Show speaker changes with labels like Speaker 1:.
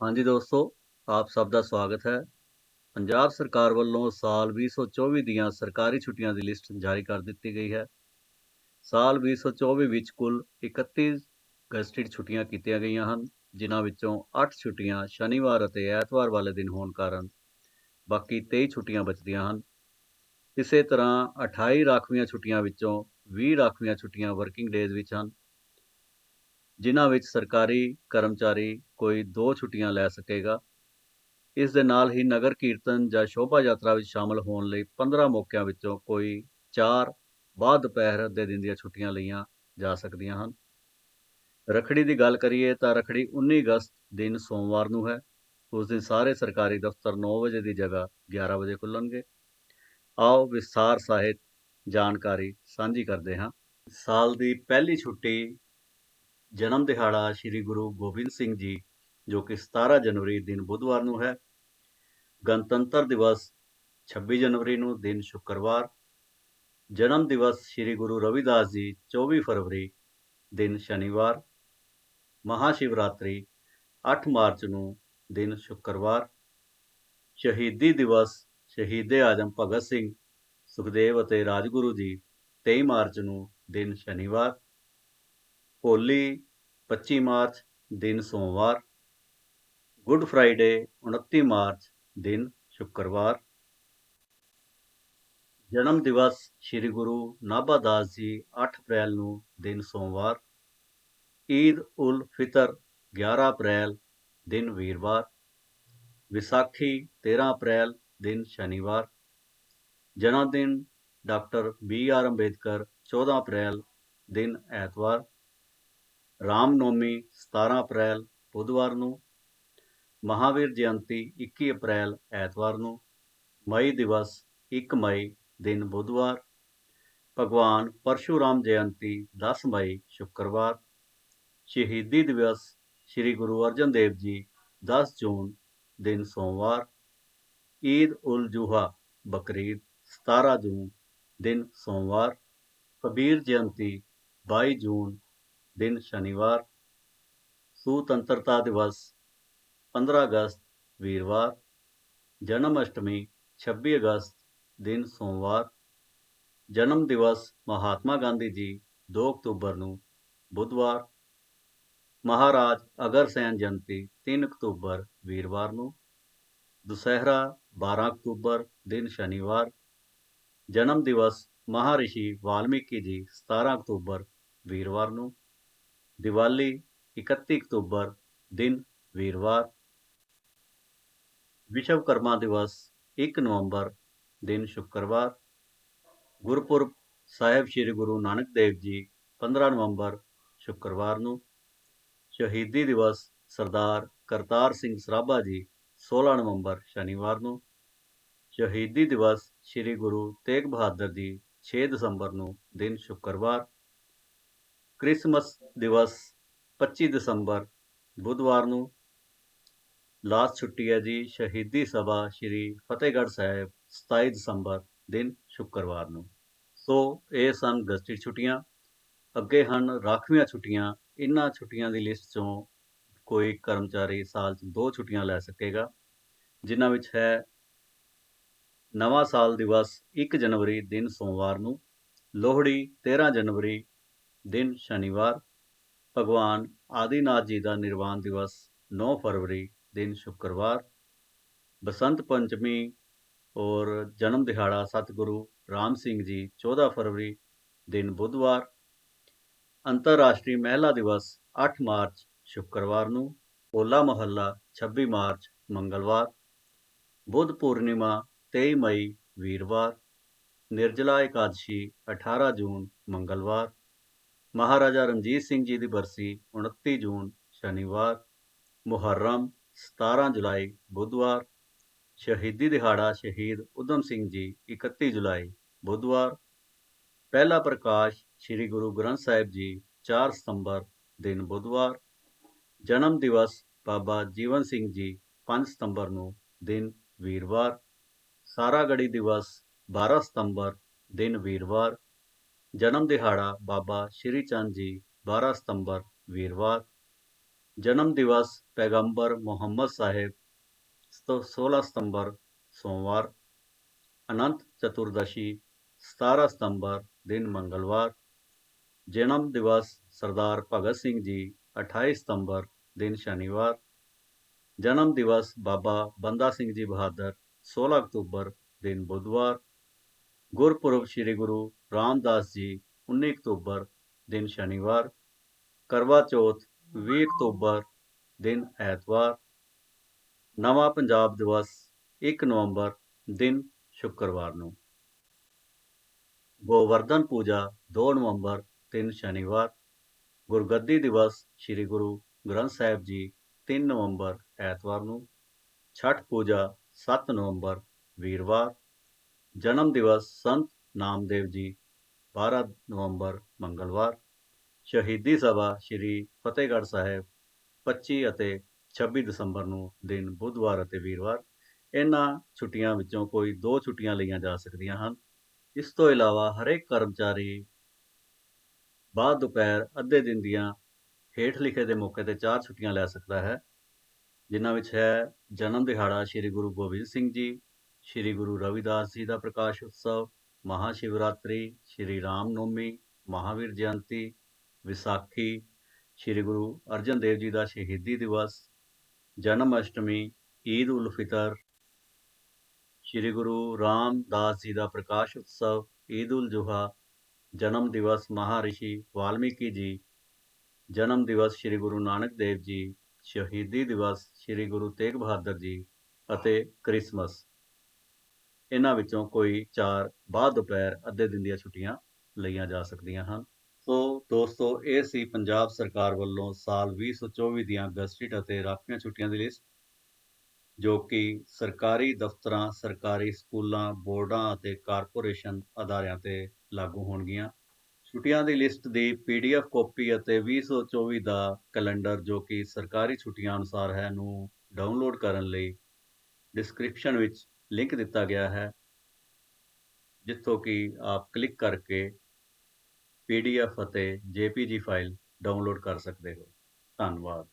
Speaker 1: ਹਾਂਜੀ ਦੋਸਤੋ, ਆਪ ਸਭ ਦਾ ਸਵਾਗਤ ਹੈ। ਪੰਜਾਬ ਸਰਕਾਰ ਵੱਲੋਂ ਸਾਲ 2024 ਦੀਆਂ ਸਰਕਾਰੀ ਛੁੱਟੀਆਂ ਦੀ ਲਿਸਟ ਜਾਰੀ ਕਰ ਦਿੱਤੀ ਗਈ ਹੈ। ਸਾਲ 2024 ਵਿੱਚ ਕੁੱਲ 31 ਗਜ਼ਟਿਡ ਛੁੱਟੀਆਂ ਕੀਤੀਆਂ ਗਈਆਂ ਹਨ, ਜਿਨ੍ਹਾਂ ਵਿੱਚੋਂ 8 ਛੁੱਟੀਆਂ ਸ਼ਨੀਵਾਰ ਅਤੇ ਐਤਵਾਰ ਵਾਲੇ ਦਿਨ ਹੋਣ ਕਾਰਨ ਬਾਕੀ 23 ਛੁੱਟੀਆਂ ਬਚਦੀਆਂ ਹਨ। ਇਸੇ ਤਰ੍ਹਾਂ 28 ਰਾਖਵੀਆਂ ਛੁੱਟੀਆਂ ਵਿੱਚੋਂ 20 ਰਾਖਵੀਆਂ ਛੁੱਟੀਆਂ ਵਰਕਿੰਗ ਡੇਜ਼ ਵਿੱਚ ਹਨ। ਜਿਨ੍ਹਾਂ ਵਿੱਚ ਸਰਕਾਰੀ ਕਰਮਚਾਰੀ ਕੋਈ ਦੋ ਛੁੱਟੀਆਂ ਲੈ ਸਕੇਗਾ। ਇਸ ਦੇ ਨਾਲ ਹੀ ਨਗਰ ਕੀਰਤਨ ਜਾਂ ਸ਼ੋਭਾ ਯਾਤਰਾ ਵਿੱਚ ਸ਼ਾਮਲ ਹੋਣ ਲਈ 15 ਮੌਕਿਆਂ ਵਿੱਚੋਂ ਕੋਈ 4 ਬਾਅਦ ਦੁਪਹਿਰ ਦੇ ਦਿਨ ਦੀਆਂ ਛੁੱਟੀਆਂ ਲਈਆਂ ਜਾ ਸਕਦੀਆਂ ਹਨ। ਰਖੜੀ ਦੀ ਗੱਲ ਕਰੀਏ ਤਾਂ ਰਖੜੀ 19 ਅਗਸਤ ਦਿਨ ਸੋਮਵਾਰ ਨੂੰ ਹੈ। ਉਸ ਦਿਨ ਸਾਰੇ ਸਰਕਾਰੀ ਦਫ਼ਤਰ 9 ਵਜੇ ਦੀ ਜਗ੍ਹਾ 11 ਵਜੇ ਖੁੱਲਣਗੇ ਆਓ ਵਿਸਥਾਰ ਸਾਹਿਤ ਜਾਣਕਾਰੀ ਸਾਂਝੀ ਕਰਦੇ ਹਾਂ। ਸਾਲ ਦੀ ਪਹਿਲੀ ਛੁੱਟੀ ਜਨਮ ਦਿਹਾੜਾ ਸ੍ਰੀ ਗੁਰੂ ਗੋਬਿੰਦ ਸਿੰਘ ਜੀ, ਜੋ ਕਿ 17 ਜਨਵਰੀ ਦਿਨ ਬੁੱਧਵਾਰ ਨੂੰ ਹੈ। ਗਣਤੰਤਰ ਦਿਵਸ 26 ਜਨਵਰੀ ਨੂੰ ਦਿਨ ਸ਼ੁੱਕਰਵਾਰ। ਜਨਮ ਦਿਵਸ ਸ੍ਰੀ ਗੁਰੂ ਰਵਿਦਾਸ ਜੀ 24 ਫਰਵਰੀ ਦਿਨ ਸ਼ਨੀਵਾਰ। ਮਹਾ ਸ਼ਿਵਰਾਤਰੀ 8 ਮਾਰਚ ਨੂੰ ਦਿਨ ਸ਼ੁੱਕਰਵਾਰ। ਸ਼ਹੀਦੀ ਦਿਵਸ ਸ਼ਹੀਦੇ ਆਜਮ ਭਗਤ ਸਿੰਘ, ਸੁਖਦੇਵ ਅਤੇ ਰਾਜਗੁਰੂ ਜੀ 23 ਮਾਰਚ ਨੂੰ ਦਿਨ ਸ਼ਨੀਵਾਰ। ਹੋਲੀ 25 ਮਾਰਚ ਦਿਨ ਸੋਮਵਾਰ, ਗੁੱਡ ਫਰਾਈਡੇ 29 ਮਾਰਚ ਦਿਨ ਸ਼ੁੱਕਰਵਾਰ। ਜਨਮ ਦਿਵਸ ਸ੍ਰੀ ਗੁਰੂ ਨਾਭਾ ਦਾਸ ਜੀ 8 ਅਪ੍ਰੈਲ ਨੂੰ ਦਿਨ ਸੋਮਵਾਰ, ਈਦ ਉਲ ਫਿਤਰ 11 ਅਪ੍ਰੈਲ ਦਿਨ ਵੀਰਵਾਰ, ਵਿਸਾਖੀ 13 ਅਪ੍ਰੈਲ ਦਿਨ ਸ਼ਨੀਵਾਰ, ਜਨਮ ਦਿਨ ਡਾਕਟਰ ਬੀ ਆਰ ਅੰਬੇਦਕਰ 14 ਅਪ੍ਰੈਲ ਦਿਨ ਐਤਵਾਰ। ਰਾਮ ਨੌਮੀ 17 ਅਪ੍ਰੈਲ, ਬੁੱਧਵਾਰ ਨੂੰ, ਮਹਾਵੀਰ ਜਯੰਤੀ 21 ਅਪ੍ਰੈਲ, ਐਤਵਾਰ ਨੂੰ, ਮਈ ਦਿਵਸ 1 ਮਈ, ਦਿਨ ਬੁੱਧਵਾਰ, ਭਗਵਾਨ ਪਰਸ਼ੂਰਾਮ ਜਯੰਤੀ 10 ਮਈ, ਸ਼ੁੱਕਰਵਾਰ, ਸ਼ਹੀਦੀ ਦਿਵਸ ਸ੍ਰੀ ਗੁਰੂ ਅਰਜਨ ਦੇਵ ਜੀ 10 ਜੂਨ, ਦਿਨ ਸੋਮਵਾਰ, ਈਦ ਉਲ ਜੁਹਾ, ਬਕਰੀਦ 17 ਜੂਨ, ਦਿਨ ਸੋਮਵਾਰ, ਕਬੀਰ ਜਯੰਤੀ 22 ਜੂਨ ਦਿਨ ਸ਼ਨੀਵਾਰ, ਸੁਤੰਤਰਤਾ ਦਿਵਸ 15 ਅਗਸਤ, ਵੀਰਵਾਰ, ਜਨਮ ਅਸ਼ਟਮੀ 26 ਅਗਸਤ, ਦਿਨ ਸੋਮਵਾਰ, ਜਨਮ ਦਿਵਸ, ਮਹਾਤਮਾ ਗਾਂਧੀ ਜੀ 2 ਅਕਤੂਬਰ ਨੂੰ, ਬੁੱਧਵਾਰ, ਮਹਾਰਾਜ ਅਗਰਸੈਨ ਜਯੰਤੀ 3 ਅਕਤੂਬਰ, ਵੀਰਵਾਰ ਨੂੰ, ਦੁਸਹਿਰਾ 12 ਅਕਤੂਬਰ, ਦਿਨ ਸ਼ਨੀਵਾਰ, ਜਨਮ ਦਿਵਸ, ਮਹਾਰਿਸ਼ੀ ਵਾਲਮੀਕੀ ਜੀ 17 ਅਕਤੂਬਰ, ਵੀਰਵਾਰ ਨੂੰ ਦੀਵਾਲੀ 31 ਅਕਤੂਬਰ ਦਿਨ ਵੀਰਵਾਰ। ਵਿਸ਼ਵਕਰਮਾ ਦਿਵਸ 1 ਨਵੰਬਰ ਦਿਨ ਸ਼ੁੱਕਰਵਾਰ। ਗੁਰਪੁਰਬ ਸਾਹਿਬ ਸ੍ਰੀ ਗੁਰੂ ਨਾਨਕ ਦੇਵ ਜੀ 15 ਨਵੰਬਰ ਸ਼ੁੱਕਰਵਾਰ ਨੂੰ। ਸ਼ਹੀਦੀ ਦਿਵਸ ਸਰਦਾਰ ਕਰਤਾਰ ਸਿੰਘ ਸਰਾਭਾ ਜੀ 16 ਨਵੰਬਰ ਸ਼ਨੀਵਾਰ ਨੂੰ। ਸ਼ਹੀਦੀ ਦਿਵਸ ਸ੍ਰੀ ਗੁਰੂ ਤੇਗ ਬਹਾਦਰ ਜੀ 6 ਦਸੰਬਰ ਨੂੰ ਦਿਨ ਸ਼ੁੱਕਰਵਾਰ। ਕ੍ਰਿਸਮਸ ਦਿਵਸ 25 ਦਸੰਬਰ, ਬੁੱਧਵਾਰ ਨੂੰ ਲਾਸਟ ਛੁੱਟੀ ਹੈ ਜੀ, ਸ਼ਹੀਦੀ ਸਭਾ ਸ੍ਰੀ ਫਤਿਹਗੜ੍ਹ ਸਾਹਿਬ 27 ਦਸੰਬਰ ਦਿਨ ਸ਼ੁੱਕਰਵਾਰ ਨੂੰ। ਸੋ ਇਹ ਸਨ ਗਜ਼ਟਿਡ ਛੁੱਟੀਆਂ। ਅੱਗੇ ਹਨ ਰਾਖਵੀਆਂ ਛੁੱਟੀਆਂ। ਇਹਨਾਂ ਛੁੱਟੀਆਂ ਦੀ ਲਿਸਟ ਚੋਂ ਕੋਈ ਕਰਮਚਾਰੀ ਸਾਲ 'ਚ ਦੋ ਛੁੱਟੀਆਂ ਲੈ ਸਕੇਗਾ, ਜਿਨ੍ਹਾਂ ਵਿੱਚ ਹੈ ਨਵਾਂ ਸਾਲ ਦਿਵਸ 1 ਜਨਵਰੀ ਦਿਨ ਸੋਮਵਾਰ ਨੂੰ, ਲੋਹੜੀ 13 ਜਨਵਰੀ ਦਿਨ ਸ਼ਨੀਵਾਰ, ਭਗਵਾਨ ਆਦਿਨਾਥ ਜੀ ਦਾ ਨਿਰਵਾਣ ਦਿਵਸ 9 ਫਰਵਰੀ, ਦਿਨ ਸ਼ੁੱਕਰਵਾਰ, ਬਸੰਤ ਪੰਚਮੀ ਔਰ ਜਨਮ ਦਿਹਾੜਾ ਸਤਿਗੁਰੂ ਰਾਮ ਸਿੰਘ ਜੀ 14 ਫਰਵਰੀ, ਦਿਨ ਬੁੱਧਵਾਰ, ਅੰਤਰਰਾਸ਼ਟਰੀ ਮਹਿਲਾ ਦਿਵਸ 8 ਮਾਰਚ, ਸ਼ੁੱਕਰਵਾਰ ਨੂੰ ਓਲਾ ਮਹੱਲਾ 26 ਮਾਰਚ, ਮੰਗਲਵਾਰ, ਬੁੱਧ ਪੂਰਨਿਮਾ 23 ਮਈ, ਵੀਰਵਾਰ, ਨਿਰਜਲਾ ਇਕਾਦਸ਼ੀ 18 ਜੂਨ, ਮੰਗਲਵਾਰ ਮਹਾਰਾਜਾ ਰਣਜੀਤ ਸਿੰਘ ਜੀ ਦੀ ਬਰਸੀ 29 ਜੂਨ, ਸ਼ਨੀਵਾਰ ਮੁਹਰਮ 17 ਜੁਲਾਈ, ਬੁੱਧਵਾਰ, ਸ਼ਹੀਦੀ ਦਿਹਾੜਾ ਸ਼ਹੀਦ ਉਦਮ ਸਿੰਘ ਜੀ 31 ਜੁਲਾਈ, ਬੁੱਧਵਾਰ। ਪਹਿਲਾ ਪ੍ਰਕਾਸ਼ ਸ੍ਰੀ ਗੁਰੂ ਗ੍ਰੰਥ ਸਾਹਿਬ ਜੀ 4 ਸਤੰਬਰ, ਦਿਨ ਬੁੱਧਵਾਰ। ਜਨਮ ਦਿਵਸ ਬਾਬਾ ਜੀਵਨ ਸਿੰਘ ਜੀ 5 ਸਤੰਬਰ ਨੂੰ ਦਿਨ ਵੀਰਵਾਰ। ਸਾਰਾਗੜੀ ਦਿਵਸ 12 ਸਤੰਬਰ, ਦਿਨ ਵੀਰਵਾਰ। ਜਨਮ ਦਿਹਾੜਾ ਬਾਬਾ ਸ਼੍ਰੀ ਚੰਦ ਜੀ 12 ਸਤੰਬਰ, ਵੀਰਵਾਰ। ਜਨਮ ਦਿਵਸ ਪੈਗੰਬਰ ਮੁਹੰਮਦ ਸਾਹਿਬ 16 ਸਤੰਬਰ, ਸੋਮਵਾਰ। ਅਨੰਤ ਚਤੁਰਦਸ਼ੀ 17 ਸਤੰਬਰ, ਦਿਨ ਮੰਗਲਵਾਰ। ਜਨਮ ਦਿਵਸ ਸਰਦਾਰ ਭਗਤ ਸਿੰਘ ਜੀ 28 ਸਤੰਬਰ, ਦਿਨ ਸ਼ਨੀਵਾਰ। ਜਨਮ ਦਿਵਸ ਬਾਬਾ ਬੰਦਾ ਸਿੰਘ ਜੀ ਬਹਾਦਰ 16 ਅਕਤੂਬਰ, ਦਿਨ ਬੁੱਧਵਾਰ। ਗੁਰਪੁਰਬ ਸ੍ਰੀ ਗੁਰੂ ਰਾਮਦਾਸ ਜੀ 19 ਅਕਤੂਬਰ ਦਿਨ ਸ਼ਨੀਵਾਰ, ਕਰਵਾ ਚੌਥ 20 ਅਕਤੂਬਰ ਦਿਨ ਐਤਵਾਰ, ਨਵਾਂ ਪੰਜਾਬ ਦਿਵਸ 1 ਨਵੰਬਰ ਦਿਨ ਸ਼ੁੱਕਰਵਾਰ ਨੂੰ। ਗੋਵਰਧਨ ਪੂਜਾ 2 ਨਵੰਬਰ ਦਿਨ ਸ਼ਨੀਵਾਰ, ਗੁਰਗੱਦੀ ਦਿਵਸ ਸ੍ਰੀ ਗੁਰੂ ਗ੍ਰੰਥ ਸਾਹਿਬ ਜੀ 3 ਨਵੰਬਰ ਐਤਵਾਰ ਨੂੰ, ਛਠ ਪੂਜਾ 7 ਨਵੰਬਰ ਵੀਰਵਾਰ, ਜਨਮ ਦਿਵਸ ਸੰਤ ਨਾਮਦੇਵ ਜੀ 12 ਨਵੰਬਰ, ਮੰਗਲਵਾਰ, ਸ਼ਹੀਦੀ ਸਭਾ ਸ੍ਰੀ ਫਤਿਹਗੜ੍ਹ ਸਾਹਿਬ 25 ਅਤੇ 26 ਦਸੰਬਰ ਨੂੰ ਦਿਨ ਬੁੱਧਵਾਰ ਅਤੇ ਵੀਰਵਾਰ। ਇਹਨਾਂ ਛੁੱਟੀਆਂ ਵਿੱਚੋਂ ਕੋਈ ਦੋ ਛੁੱਟੀਆਂ ਲਈਆਂ ਜਾ ਸਕਦੀਆਂ ਹਨ। ਇਸ ਤੋਂ ਇਲਾਵਾ ਹਰੇਕ ਕਰਮਚਾਰੀ ਬਾਅਦ ਦੁਪਹਿਰ ਅੱਧੇ ਦਿਨ ਦੀਆਂ ਹੇਠ ਲਿਖੇ ਦੇ ਮੌਕੇ ਤੇ ਚਾਰ ਛੁੱਟੀਆਂ ਲੈ ਸਕਦਾ ਹੈ, ਜਿਨ੍ਹਾਂ ਵਿੱਚ ਹੈ ਜਨਮ ਦਿਹਾੜਾ ਸ੍ਰੀ ਗੁਰੂ ਗੋਬਿੰਦ ਸਿੰਘ ਜੀ, ਸ੍ਰੀ ਗੁਰੂ ਰਵਿਦਾਸ ਜੀ ਦਾ ਪ੍ਰਕਾਸ਼ ਉਤਸਵ ਮਹਾਸ਼ਿਵਰਾਤਰੀ, ਸ੍ਰੀ ਰਾਮ ਨੌਮੀ ਮਹਾਵੀਰ ਜਯੰਤੀ, ਵਿਸਾਖੀ, ਸ੍ਰੀ ਗੁਰੂ ਅਰਜਨ ਦੇਵ ਜੀ ਦਾ ਸ਼ਹੀਦੀ ਦਿਵਸ, ਜਨਮ ਅਸ਼ਟਮੀ, ਈਦ ਉਲ ਫਿਤਰ, ਸ੍ਰੀ ਗੁਰੂ ਰਾਮਦਾਸ ਜੀ ਦਾ ਪ੍ਰਕਾਸ਼ ਉਤਸਵ, ਈਦ ਉਲ ਜੁਹਾ, ਜਨਮ ਦਿਵਸ ਮਹਾਰਿਸ਼ੀ ਵਾਲਮੀਕੀ ਜੀ, ਜਨਮ ਦਿਵਸ ਸ੍ਰੀ ਗੁਰੂ ਨਾਨਕ ਦੇਵ ਜੀ, ਸ਼ਹੀਦੀ ਦਿਵਸ ਸ੍ਰੀ ਗੁਰੂ ਤੇਗ ਬਹਾਦਰ ਜੀ ਅਤੇ ਕ੍ਰਿਸਮਸ। ਇਹਨਾਂ ਵਿੱਚੋਂ ਕੋਈ ਚਾਰ ਬਾਅਦ ਦੁਪਹਿਰ ਅੱਧੇ ਦਿਨ ਦੀਆਂ ਛੁੱਟੀਆਂ ਲਈਆਂ ਜਾ ਸਕਦੀਆਂ ਹਨ। ਸੋ ਦੋਸਤੋ, ਇਹ ਸੀ ਪੰਜਾਬ ਸਰਕਾਰ ਵੱਲੋਂ ਸਾਲ 2024 ਦੀਆਂ ਗਜ਼ਟਿਡ ਅਤੇ ਰਾਖਵੀਆਂ ਛੁੱਟੀਆਂ ਦੀ ਲਿਸਟ, ਜੋ ਕਿ ਸਰਕਾਰੀ ਦਫ਼ਤਰਾਂ, ਸਰਕਾਰੀ ਸਕੂਲਾਂ, ਬੋਰਡਾਂ ਅਤੇ ਕਾਰਪੋਰੇਸ਼ਨ ਅਦਾਰਿਆਂ ਤੇ ਲਾਗੂ ਹੋਣਗੀਆਂ। ਛੁੱਟੀਆਂ ਦੀ ਲਿਸਟ ਦੀ ਪੀਡੀਐਫ ਕਾਪੀ ਅਤੇ 2024 ਦਾ ਕੈਲੰਡਰ, ਜੋ ਕਿ ਸਰਕਾਰੀ ਛੁੱਟੀਆਂ ਅਨੁਸਾਰ ਹੈ, ਨੂੰ ਡਾਊਨਲੋਡ ਕਰਨ ਲਈ ਡਿਸਕ੍ਰਿਪਸ਼ਨ ਵਿੱਚ ਲਿੰਕ ਦਿੱਤਾ ਗਿਆ ਹੈ, ਜਿੱਥੋਂ ਕਿ ਆਪ ਕਲਿੱਕ ਕਰਕੇ ਪੀਡੀਐਫ ਅਤੇ ਜੇਪੀਜੀ ਫਾਈਲ ਡਾਊਨਲੋਡ ਕਰ ਸਕਦੇ ਹੋ। ਧੰਨਵਾਦ।